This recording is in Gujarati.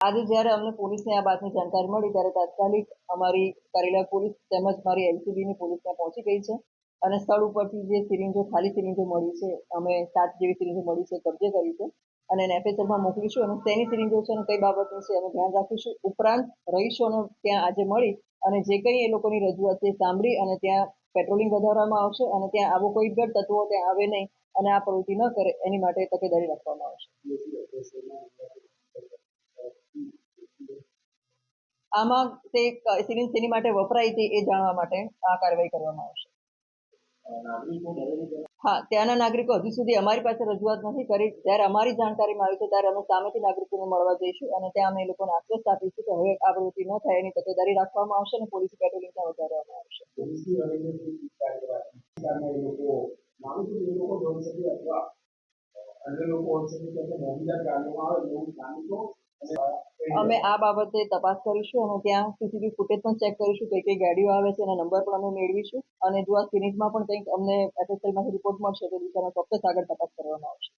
આજે જ્યારે અમને પોલીસને આ વાતની જાણકારી મળી, ત્યારે તાત્કાલિક અમારી કરેલા પોલીસ તેમજ મારી એલસીબીની પોલીસ ત્યાં પહોંચી ગઈ છે અને સ્થળ ઉપરથી જે સિરિંજો ખાલી સિરિંજો મળી છે, અમે સાત જેવી સિરિંજો મળી છે, કબજે કરી છે અને એને એફએસએલમાં મોકલીશું અને તેની સિરિંજો છે અને કઈ બાબતની છે એનું ધ્યાન રાખીશું. ઉપરાંત રહીશોને ત્યાં આજે મળી અને જે કંઈ એ લોકોની રજૂઆત છે સાંભળી અને ત્યાં પેટ્રોલિંગ વધારવામાં આવશે અને ત્યાં આવો કોઈ ગઢ તત્વો ત્યાં આવે નહીં અને આ પ્રવૃત્તિ ન કરે, એની માટે તકેદારી રાખવામાં આવશે. આમાં તે સિરિંજ શેની માટે વપરાય છે એ જાણવા માટે આ કાર્યવાહી કરવામાં આવશે. હા, ત્યાંના નાગરિકો હજુ સુધી અમારી પાસે રજૂઆત નથી કરી. જ્યારે અમારી જાણકારીમાં આવી છે, ત્યારે અમે સામેથી નાગરિકોને મળવા જઈશું અને ત્યાં અમે એ લોકોને આક્રોશ આપીશું કે હવે આ પ્રવૃત્તિ ન થાય, એની તકેદારી રાખવામાં આવશે અને પોલીસ પેટ્રોલિંગ પણ વધારવામાં આવશે. અન્ય લોકો અમે આ બાબતે તપાસ કરીશું અને ત્યાં સીસીટીવી ફૂટેજ પણ ચેક કરીશું કઈ કઈ ગાડીઓ આવે છે એના નંબર પણ અમે મેળવીશું. અને જો આ સિરીઝમાં પણ કંઈક અમને એફએસએલમાંથી રિપોર્ટ મળશે તો દિશામાં ચોક્કસ આગળ તપાસ કરવામાં આવશે.